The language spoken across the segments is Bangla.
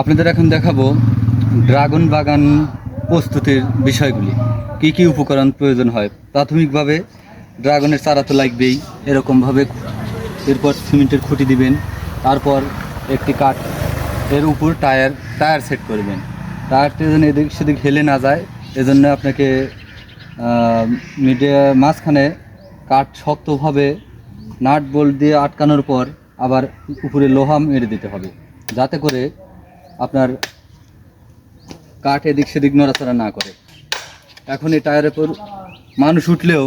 আপনাদের এখন দেখাবো ড্রাগন বাগান প্রস্তুতির বিষয়গুলি। কি কি উপকরণ প্রয়োজন হয়? প্রাথমিকভাবে ড্রাগনের চারা তো লাগবেই, এরকমভাবে এরপর সিমেন্টের খুঁটি দিবেন, তারপর একটি কাঠ, এর উপর টায়ার টায়ার সেট করবেন টায়ারটা যেন এদিক সেদিক হেলে না যায়, এজন্য আপনাকে মিডিয়া মাঝখানে কাঠ শক্তভাবে নাট বোল্ট দিয়ে আটকানোর পর আবার উপরে লোহা মেরে দিতে হবে, যাতে করে আপনার কাঠ এদিক সেদিক নড়াচড়া না করে। এখন এই টায়ারের উপর মানুষ উঠলেও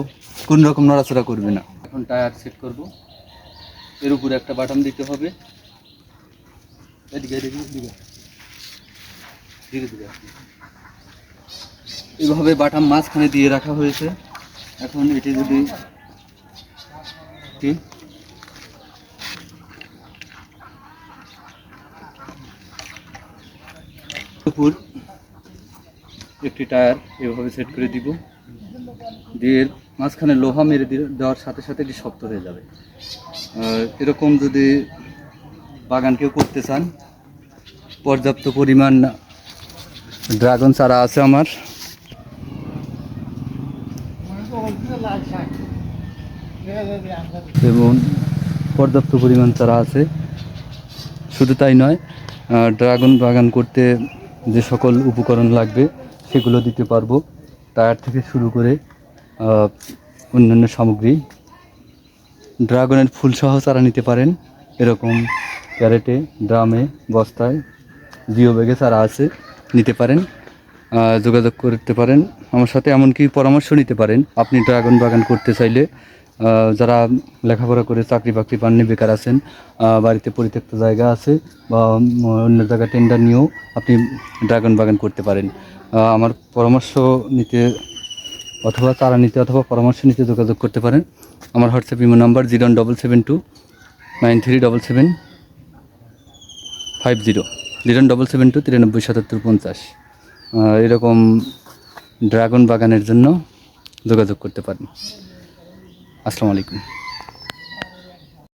কোন রকম নড়াচড়া করবে না। এখন টায়ার সেট করব। এর উপরে একটা বাটন দিতে হবে। এদিকে ধীরে ধীরে। এইভাবে বাটাম মাঝখানে দিয়ে রাখা হয়েছে। এখন এটি যদি উপর একটি টায়ার এভাবে সেট করে দিব। দিয়ে মাঝখানে লোহা মেরে দেওয়ার সাথে সাথে এটি শক্ত হয়ে যাবে। এরকম যদি বাগান কেউ করতে চান, পর্যাপ্ত পরিমাণ ড্রাগন চারা আছে আমার। এবং পর্যাপ্ত পরিমাণ চারা আছে। শুধু তাই নয় ড্রাগন বাগান করতে যে সকল উপকরণ লাগবে, সেগুলো দিতে পারব। টায়ার থেকে শুরু করে অন্যান্য সামগ্রী। ড্রাগনের ফুল সহ চারা নিতে পারেন। এরকম ক্যারেটে, ড্রামে, বস্তায় জিও ব্যাগে চারা আছে, নিতে পারেন। যোগাযোগ করতে পারেন। আমার সাথে এমনকি পরামর্শ নিতে পারেন। আপনি ড্রাগন বাগান করতে চাইলে যারা লেখাপড়া করে চাকরি বাকরি পাননি, বেকার আছেন বাড়িতে পরিত্যক্ত জায়গা আছে বা অন্য জায়গায় টেন্ডার নিয়েও আপনি ড্রাগন বাগান করতে পারেন। আমার পরামর্শ নিতে অথবা চারা নিতে অথবা পরামর্শ নিতে যোগাযোগ করতে পারেন। আমার WhatsApp imo number zero double seven two nine three double seven five zero zero double seven two তিরানব্বই সাতাত্তর পঞ্চাশ এরকম ড্রাগন বাগানের জন্য যোগাযোগ করতে পারেন। আসসালামু আলাইকুম।